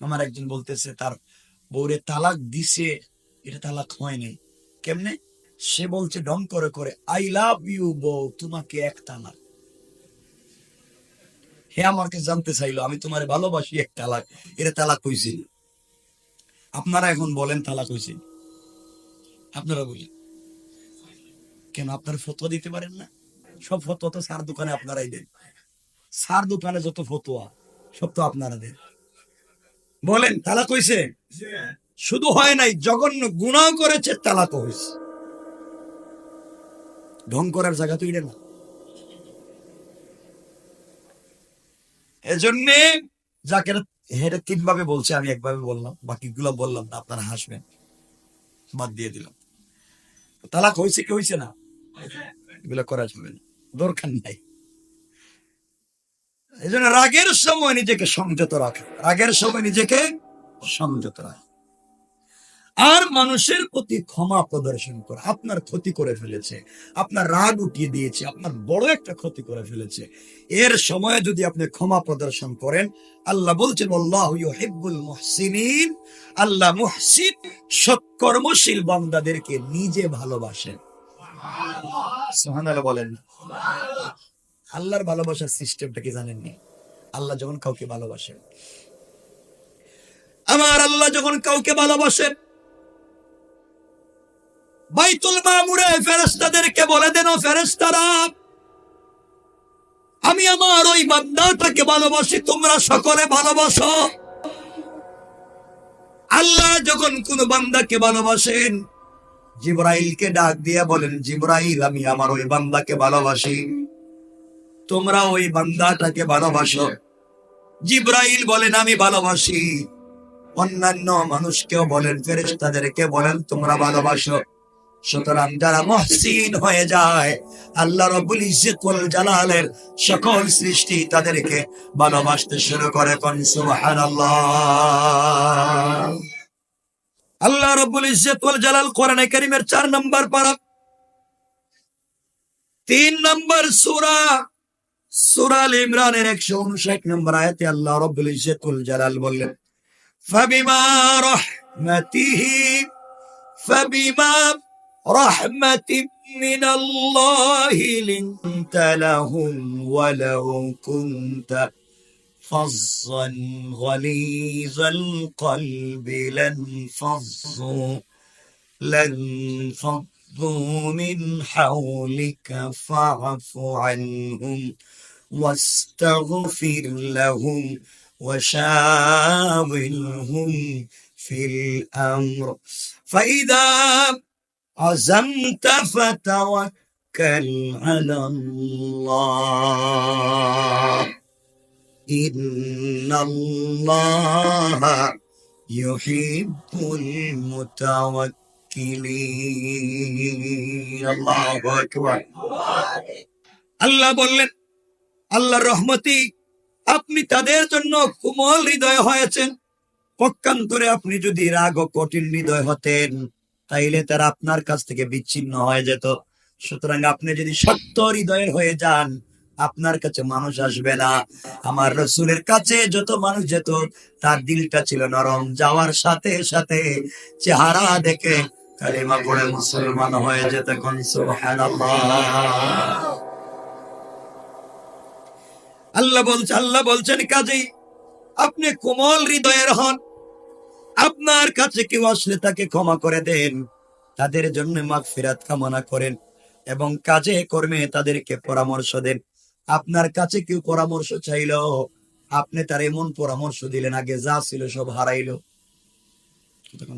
আমার একজন বলতেছে, তার বউরে তালাক দিছে, এটা তালাক হয় নাই। কেমনে? সে বলছে, ঢং করে করে আই লাভ ইউ বউ, তোমাকে এক তালাক। হে আমাকে জানতে চাইলো, আমি তোমার ভালোবাসি এক তালাক, এটা তালাক হয়েছে আপনারা এখন বলেন, তালাক হয়েছে আপনারা বলেন। কেন আপনারা ফতোয়া দিতে পারেন না? সব ফতোয়া তো সার দোকানে আপনারাই দেন। সার দোকানে যত ফতোয়া, সব তো আপনারা দেন। বলেন, তালাক হয়েছে শুধু হয় নাই, জঘন্য গুণাও করেছে, তালাক হয়েছে ঢং করার জায়গা তো এটা না এজন্যে যাকে হেটা তিন ভাবে বলছে, আমি একভাবে বললাম, বাকিগুলো বললাম না, আপনারা হাসবেন। বাদ দিয়ে দিলাম। তালাক হয়েছে কি হয়েছে না? এগুলো করা যাবে না। দরকার নাই। এই জন্য রাগের সময় নিজেকে সংযত রাখে। রাগের সময় নিজেকে সংযত রাখে। আর মানুষের প্রতি ক্ষমা প্রদর্শন করে। আপনার ক্ষতি করে ফেলেছে। আপনার রাগ উঠিয়ে দিয়েছে। আপনার বড় একটা ক্ষতি করে ফেলেছে। এর সময় যদি আপনি ক্ষমা প্রদর্শন করেন, আল্লাহ বলছেন, আল্লাহ মুহসিন সৎকর্মশীল বান্দাদেরকে নিজে ভালোবাসেন। বলেন। আল্লাহর ভালোবাসার সিস্টেমটা কি জানেননি? আল্লাহ যখন কাউকে ভালোবাসেন আমার আল্লাহ যখন কাউকে ভালোবাসেন বাইতুল মামুরে ফেরেস্তাদেরকে বলে দেন ফেরেস্তারা আমি আমার ওই বান্দাটাকে ভালোবাসি, তোমরা সকলে ভালোবাসো। আল্লাহ যখন কোন বান্দাকে ভালোবাসেন, জিব্রাইলকে ডাক দিয়ে বলেন, জিব্রাইল, আমি আমার ওই বান্দাকে ভালোবাসি। তোমরা ওই বান্দাটাকে ভালোবাসো। জিব্রাইল বলেন, আমি ভালোবাসি। অন্যান্য মানুষকেও বলেন, ফেরেশতাদেরকে বলেন, তোমরা ভালোবাসো। সুতরাং যারা মহসিন হয়ে যায়, আল্লাহ ইজ্জত জালালের সকল সৃষ্টি তাদেরকে ভালোবাসতে শুরু করে কোন, সুবহানাল্লাহ। আল্লাহ রব্বুল ইজ্জত ওয়াল জালাল কোরআনে কারীমের 4 নম্বর পারা। তিন নম্বর সূরা সূরা আল ইমরানের 159 নম্বর আয়াতে আল্লাহ রব্বুল ইজ্জত ওয়াল জালাল বললেন فبما رحمته فبما رحمة من الله لنت لهم ولو كنت فظا غليظ القلب لانفضوا لانفضوا من حولك فاعف عنهم واستغفر لهم وشاورهم في الأمر. فإذا عزمت فتوكل على الله. إن الله يحب أكبر আল্লাহ বললেন আল্লাহ রহমতি আপনি তাদের জন্য কোমল হৃদয় হয়েছেন। পক্ষান্তরে আপনি যদি রাগ ও কঠিন হৃদয় হতেন, তাইলে তারা আপনার কাছ থেকে বিচ্ছিন্ন হয়ে যেত। সুতরাং আপনি যদি সত্য হৃদয়ের হয়ে যান, আপনার কাছে মানুষ আসবে না। আমার রসুলের কাছে যত মানুষ যেত, তার দিলটা ছিল নরম। যাওয়ার সাথে সাথে চেহারা দেখে কালিমা পড়ে মুসলমান হয়ে যেত সুবহানাল্লাহ। আল্লাহ বলছে, আল্লাহ বলছেন কাজেই আপনি কোমল হৃদয়ের হন। আপনার কাছে কেউ আসলে তাকে ক্ষমা করে দেন। তাদের জন্য মাগ ফেরাত কামনা করেন এবং কাজে কর্মে তাদেরকে পরামর্শ দেন। আপনার কাছে কেউ পরামর্শ চাইল, আপনি তার এমন পরামর্শ দিলেন, আগে যা ছিল সব হারাইলো।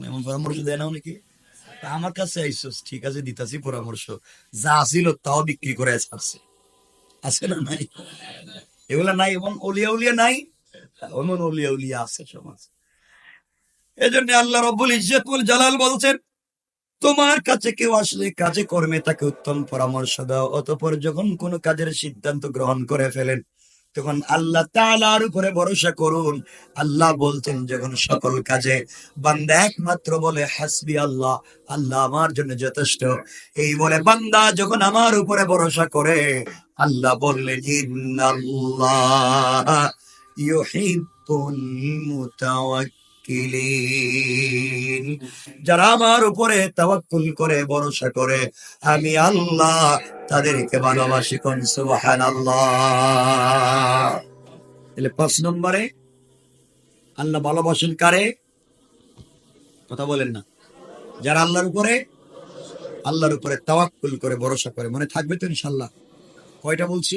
এমন পরামর্শ দেয় না নাকি আমার কাছে আইসোস ঠিক আছে, দিতাছি পরামর্শ। যা ছিল তাও বিক্রি করে ছাড়ছে আছে না নাই? এগুলা নাই, এবং অলিয়া উলিয়া নাই এমন অলিয়া উলিয়া আছে সমাজ। এজন্য আল্লাহ রব্বুল ইজ্জতুল জালাল বলছেন, তোমার কাছে কেউ আসলে কাজে কর্মে তাকে উত্তম পরামর্শ দাও, অতপর যখন কোনো কাজের সিদ্ধান্ত গ্রহণ করে ফেলেন তখন আল্লাহ তালার উপরে ভরসা করুন, আল্লাহ বলতেন যখন সকল কাজে বান্দা একমাত্র বলে, হাসবি আল্লাহ আল্লাহ আমার জন্য যথেষ্ট। এই বলে বান্দা যখন আমার উপরে ভরসা করে, আল্লাহ বললেন, ইন্নাল্লাহ ইউহিব্বুল যারা আমার উপরে তাওয়াক্কুল করে, ভরসা করে, আমি আল্লাহ তাদেরকে ভালোবাসি কোন? সুবহানাল্লাহ। তাহলে পাঁচ নম্বরে, আল্লাহ ভালোবাসেন কারে? কথা বলেন না। যারা আল্লাহর উপরে আল্লাহর উপরে তাওয়াক্কুল করে, ভরসা করে, মনে থাকবে তো ইনশাল্লাহ কয়টা বলছি?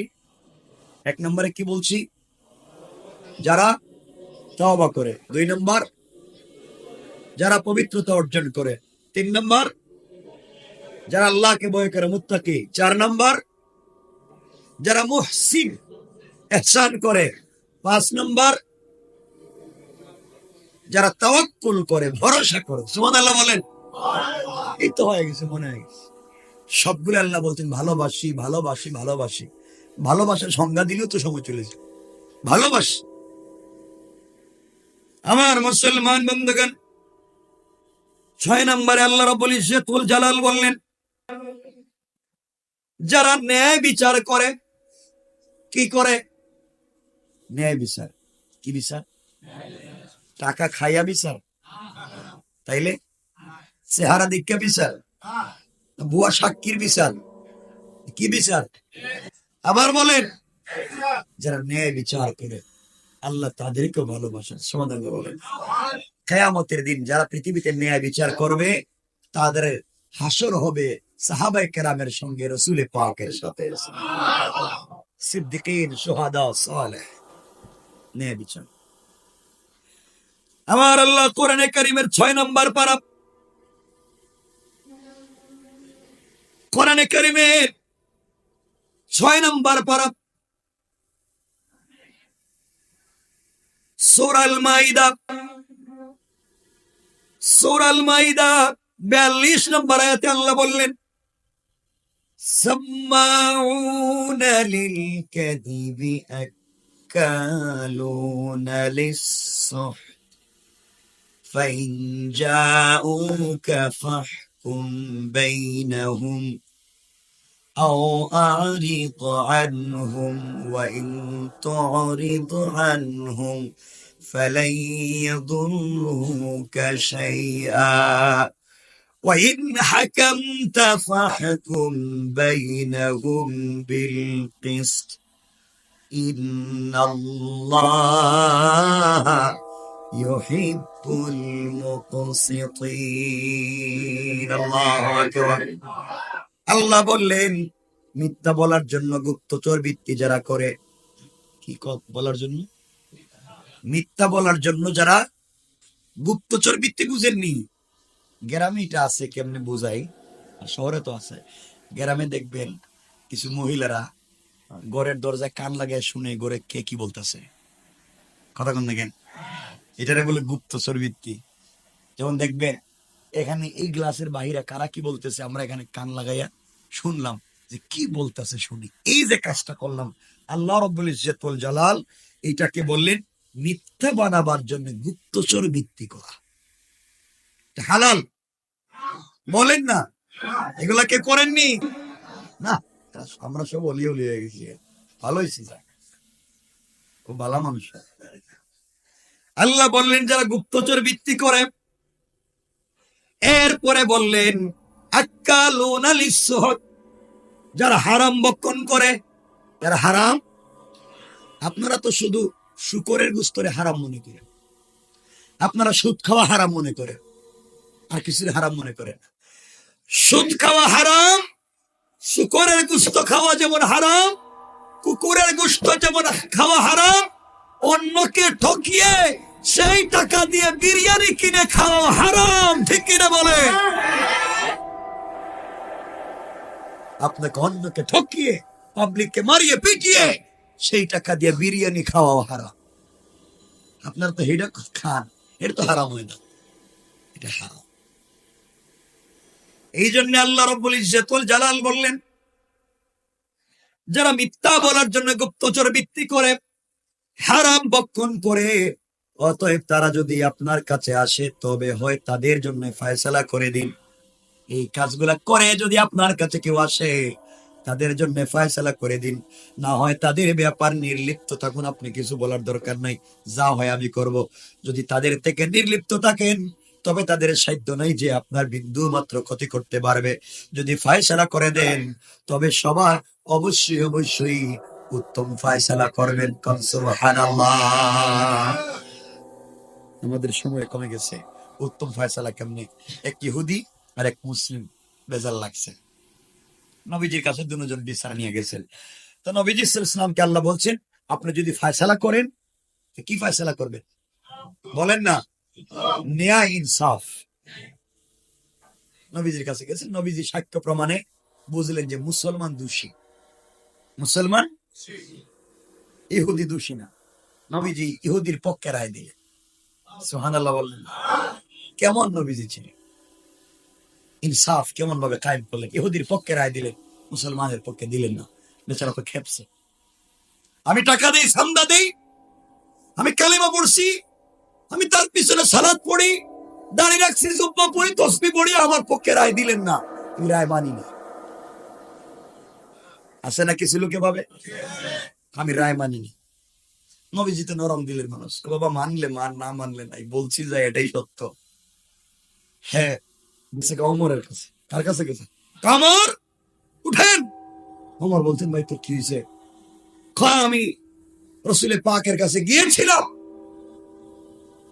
এক নম্বরে কি বলছি? যারা তওবা করে, দুই নম্বর যারা পবিত্রতা অর্জন করে। তিন নম্বর, যারা আল্লাহকে ভয় করে, মুত্তাকি। চার নম্বর, যারা মুহসিন, এহসান করে। পাঁচ নম্বর, যারা তাওয়াক্কুল করে, ভরসা করে। সুবহানাল্লাহ বলেন। এই তো হয়ে গেছে, মনে হয়ে গেছে। সবগুলো আল্লাহ বলতেন, ভালোবাসি ভালোবাসি ভালোবাসি। ভালোবাসার সংজ্ঞা দিলেও তো সময় চলে যায়। ভালোবাসি। আমার মুসলমান বন্ধুগণ ছয় নম্বরে আল্লাহ রাব্বুল ইজ্জতুল জালাল বললেন, যারা ন্যায় বিচার করে, কি করে? ন্যায় বিচার। কি বিচার? টাকা খাইয়া বিচার। তাইলে চেহারা দীক্ষা বিচার। বুয়া সাক্ষীর বিচার। কি বিচার? আবার বলেন, যারা ন্যায় বিচার করে, আল্লাহ তাদেরকে ভালোবাসেন। সমাধান বলেন। কেয়ামতের দিন যারা পৃথিবীতে ন্যায় বিচার করবে, তাদের হাসর হবে সাহাবাই কেরামের সঙ্গে রসুলে পাকের সাথে। সোহাদা, সালেহ, ন্যায় বিচার। আমার আল্লাহ কোরআনে কারিমের ছয় নম্বর পারা কোরআনে কারিমের ছয় নম্বর পারা সুরাল মাইদা সুরাল মাইদা বিয়াল্লিশ নম্বর আয়াতে আল্লাহ বললেন سماعون للكذب أكالون للسحت فإن جاءوك فاحكم بينهم أو أعرض عنهم وإن تعرض عنهم فلن يضروك شيئا وإن حكمت فاحكم بينهم بالقسط إن الله يحب المقسطين الله أكبر আল্লাহ বললেন মিথ্যা বলার জন্য গুপ্তচর বৃত্তি যারা করে কি ক- বলার জন্য মিথ্যা বলার জন্য যারা গুপ্তচর বৃত্তি বুঝেননি। গ্রামে এটা আছে, কেমনে বুঝাই? শহরে তো আছে। গ্রামে দেখবেন কিছু মহিলারা ঘরের দরজায় কান লাগায় শুনে ঘরে কে কি বলতেছে। কথা কোন দেখেন? এটারে বলে গুপ্তচর বৃত্তি যেমন দেখবেন, এখানে এই গ্লাসের বাহিরে কারা কি বলতেছে, আমরা এখানে কান লাগাইয়া শুনলাম যে কি বলতেছে শুনি। এই যে কাজটা করলাম, আল্লাহ রব্বুল ইজ্জতুল জালাল এইটাকে বললেন মিথ্যা বানাবার জন্য গুপ্তচর ভিত্তি করা। হালাল। বলেন না। এগুলা কে করেননি? না আমরা সব অলি অলি হয়ে গেছি। ভালো হয়েছি খুব ভালো মানুষ। আল্লাহ বললেন, যারা গুপ্তচর বৃত্তি করে, এরপরে বললেন যারা হারাম বক্ষণ করে, যারা হারাম, আপনারা তো শুধু শুকরের গুস্তরে হারাম মনে করে। আপনারা সুদ খাওয়া হারাম মনে করে। আর কিছুর হারাম মনে করেন সুদ খাওয়া হারাম, শুকরের গুস্ত খাওয়া যেমন হারাম, কুকুরের গুস্ত যেমন খাওয়া হারাম, অন্যকে ঠকিয়ে সেই টাকা দিয়ে বিরিয়ানি কিনে খাওয়া হারাম, ঠিক কিনা বলে? আপনাকে অন্যকে ঠকিয়ে পাবলিককে মারিয়ে, পিটিয়ে সেই টাকা দিয়ে বিরিয়ানি খাওয়া হারাম। আপনারা তো এটা খান এটা তো হারাম হয় না। এটা হারাম। এই জন্য আল্লাহ রব্বুল ইজ্জতুল জালাল বললেন, যারা মিথ্যা বলার জন্য গুপ্তচর ভিত্তি করে, হারাম বক্ষণ করে, অতএব তারা যদি আপনার কাছে আসে, তবে হয় তাদের জন্য ফয়সালা করে দিন। এই কাজগুলা করে যদি আপনার কাছে কেউ আসে তাদের জন্য ফয়সালা করে দিন। না হয় তাদের ব্যাপার নির্লিপ্ত থাকুন, আপনি কিছু বলার দরকার নাই। যা হয় আমি করব। যদি তাদের থেকে নির্লিপ্ত থাকেন, তবে তাদের সাধ্য নাই যে আপনার বিন্দু মাত্র ক্ষতি করতে পারবে। যদি ফয়সালা করে দেন, তবে সবার অবশ্যই অবশ্যই উত্তম ফয়সালা করবেন। আমাদের সময় কমে গেছে। উত্তম ফয়সালা কেমনি? এক ইহুদি আর এক মুসলিম। বেজাল লাগছে। নবীজির কাছে দুজন বিচার নিয়ে গেছেন। তো নবীজি ইসলামকে আল্লাহ বলছেন, আপনি যদি ফয়সালা করেন কি ফয়সালা করবেন? বলেন না, ন্যায় ইনসাফ। নবীজির কাছে গেছেন। নবীজি সাক্ষ্য প্রমাণে বুঝলেন যে মুসলমান দোষী। মুসলমান ইহুদি দোষী না। নবীজি ইহুদির পক্ষে রায় দিলেন। সুহানাল্লাহ বললেন। কেমন নবীজি ছিলেন? ইনসাফ কেমন ভাবে কায়েম করলেন? ইহুদির পক্ষে রায় দিলেন, মুসলমানের পক্ষে দিলেন না। বেচারা তো খেপছে। আমি টাকা দেই সান্দা দেই, আমি কালিমা পড়ছি, আমি তার পিছনে সালাদ পড়ি দাঁড়িয়ে রাখছি, জুব্বা পড়ি তসবি পড়ি আমার পক্ষে রায় দিলেন না। রায় মানি না। আছে না কিছু লোকে ভাবে? আমি রায় মানিনি নবীজি তো নরম দিলের মানুষ। বাবা মানলে মান, না মানলে নাই। বলছি যে এটাই সত্য। হ্যাঁ গেছে অমরের কাছে, কার কাছে গেছে? কামর উঠেন! অমর বলছেন, ভাই, তোর কি হয়েছে? আমি রসুলের পাকের কাছে গিয়েছিলাম।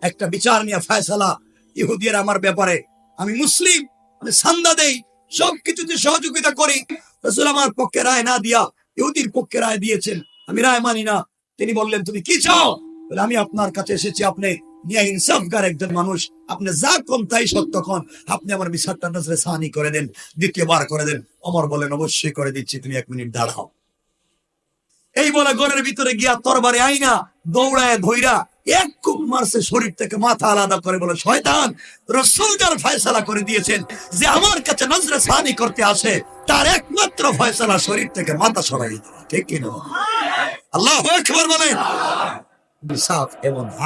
একটা বিচার নিয়ে ফয়সালা ইহুদিয়ার আমার ব্যাপারে। আমি মুসলিম, আমি সান্দা দেই সব কিছুতে সহযোগিতা করি। রসুল আমার পক্ষে রায় না দিয়া ইহুদির পক্ষে রায় দিয়েছেন। আমি রায় মানি না। তিনি বললেন, তুমি কি চাও? আমি আপনার কাছে এসেছি, আপনি নিয়ে ইনসাফগার একজন মানুষ। আপনি যা কোন তাই সত্য আপনি আমার নজরে সানি করে দেন, দ্বিতীয়বার করে দেন। অমর বলেন, অবশ্যই করে দিচ্ছি, তুমি এক মিনিট দাঁড়াও। এই বলে ঘরের ভিতরে গিয়া তরবারে আইনা দৌড়ায়, ধইরা এক কুপ মারছে শরীর থেকে, মাথা আলাদা করে বলে, শয়তান করে দিয়েছেন যে আমার কাছে নজরে করতে আসে, তার একমাত্র ফয়সালা শরীর থেকে মাথা সরাই ঠিক কিনা? আল্লাহ বলেন।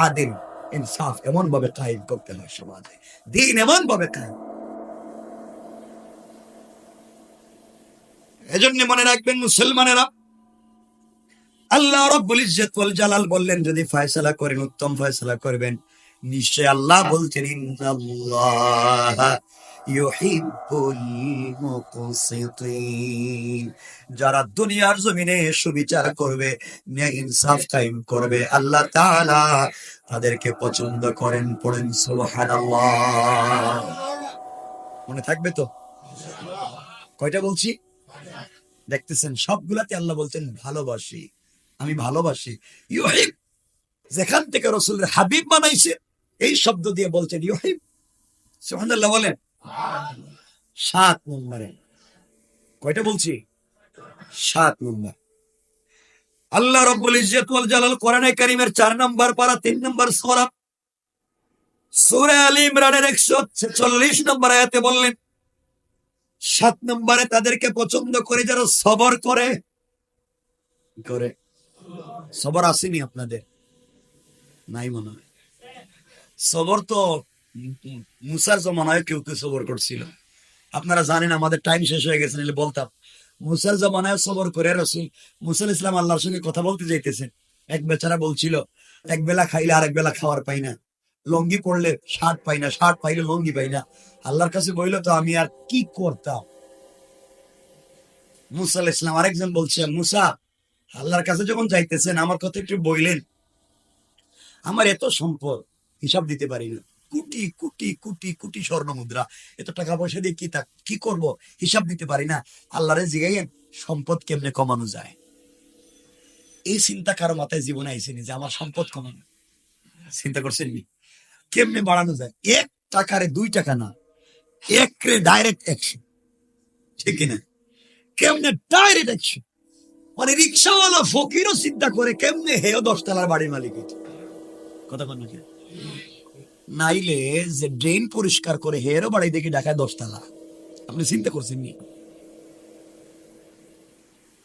আদিল ইনসাফ এমন ভাবে কায়েম করতে হয় সমাজে। দিন এমন ভাবে কায়েম এজন্য মনে রাখবেন মুসলমানেরা, আল্লাহ রব্বুল ইজ্জত ওয়াল জালাল বললেন, যদি ফয়সালা করেন, উত্তম ফয়সালা করবেন। নিশ্চয় আল্লাহ বলছেন, ইন্নাল্লাহ যারা দুনিয়ার জমিনে সুবিচার করবে ইনসাফ কায়েম করবে, আল্লাহ তাআলা তাদেরকে পছন্দ করেন, পড়েন মনে থাকবে তো? কয়টা বলছি? দেখতেছেন, সবগুলাতে আল্লাহ বলছেন ভালোবাসি। আমি ভালোবাসি। ইউহিব, যেখান থেকে রসুলের হাবিব বানাইছে, এই শব্দ দিয়ে বলছেন ইউহিব। সুবহানাল্লাহ বলেন। সাত নম্বরে। কয়টা বলছি? সাত নম্বর। আল্লাহ রব্বুল ইজ্জত ওয়াল জালাল কোরআনে কারীমের চার নম্বর পারা, তিন নম্বর সূরা। সূরা আলী ইমরানের 146 নম্বর আয়াতে বললেন, সাত নম্বরে তাদেরকে পছন্দ করে যারা সবর করে করে? সবর আসেনি আপনাদের? নাই মনে হয়। সবর তো মুসার জমানায় কেউ কেউ সবর করছিল। আপনারা জানেন আমাদের টাইম শেষ হয়ে গেছে, নাহলে বলতাম। মুসার জমানায় সবর করে রসুল মুসাল ইসলাম আল্লাহর সঙ্গে কথা বলতে যাইতেছেন। এক বেচারা বলছিল, এক বেলা খাইলে আরেক বেলা খাওয়ার পাই না। লঙ্গি পড়লে শার্ট পাই না, শার্ট পাইলে লঙ্গি পাই না। আল্লাহর কাছে বইলো তো, আমি আর কি করতাম? মুসা ইসলাম আরেকজন বলছেন মুসা, আল্লাহর কাছে যখন যাইতেছেন, আমার কথা একটু বইলেন। আমার এত সম্পদ, হিসাব দিতে পারি না। কোটি কোটি কোটি কোটি স্বর্ণ মুদ্রা। এত টাকা পয়সা দিয়ে কি তা- কি করব? হিসাব দিতে পারি না। আল্লাহরে জিগাইয়েন, সম্পদ কেমনে কমানো যায়? এই চিন্তা কারও মাথায় জীবনে আইসেনি যে আমার সম্পদ কমানো। চিন্তা করছেন নি? কেমনে বাড়ানো যায়? এক টাকারে দুই টাকা না। এক রে ডাইরেক্ট অ্যাকশন ঠিক না? কেমনে ডাইরেক্ট অ্যাকশন মানে রিক্সাওয়ালা ফকিরও চিন্তা করে কেমনে হেও দশতলার বাড়ির মালিক। কথা বল নাকি নাইলে যে ড্রেন পরিষ্কার করে হেরও বাড়ি দেখি ঢাকায় দশতলা। আপনি চিন্তা করছেন নি?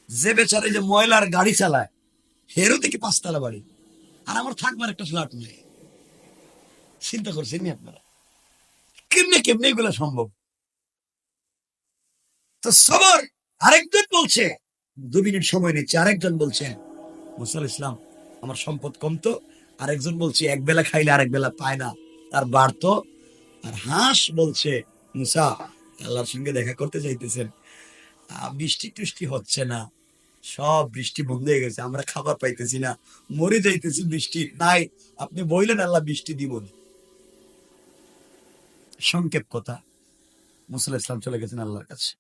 যে বেচারে যে ময়লার গাড়ি চালায় হেরও দেখি পাঁচতলা বাড়ি। আর আমার থাকবার একটা ফ্ল্যাট নেই। চিন্তা করছেন নি আপনারা? কেমনে কেমনে এগুলো সম্ভব? তো সবার আরেকজন বলছে, দু মিনিট সময় নিচ্ছে, আরেকজন বলছেন মুসাল ইসলাম, আমার সম্পদ কম তো। আরেকজন বলছে, এক বেলা খাইলে আরেক বেলা পায় না। তার বাড়তো আর হাঁস বলছে, মুসা, আল্লাহর সঙ্গে দেখা করতে চাইতেছেন বৃষ্টি টুষ্টি হচ্ছে না। সব বৃষ্টি বন্ধ হয়ে গেছে, আমরা খাবার পাইতেছি না। মরে যাইতেছি বৃষ্টি। নাই, আপনি বললেন আল্লাহ বৃষ্টি দিব সংক্ষেপ কথা। মুসা ইসলাম চলে গেছেন আল্লাহর কাছে।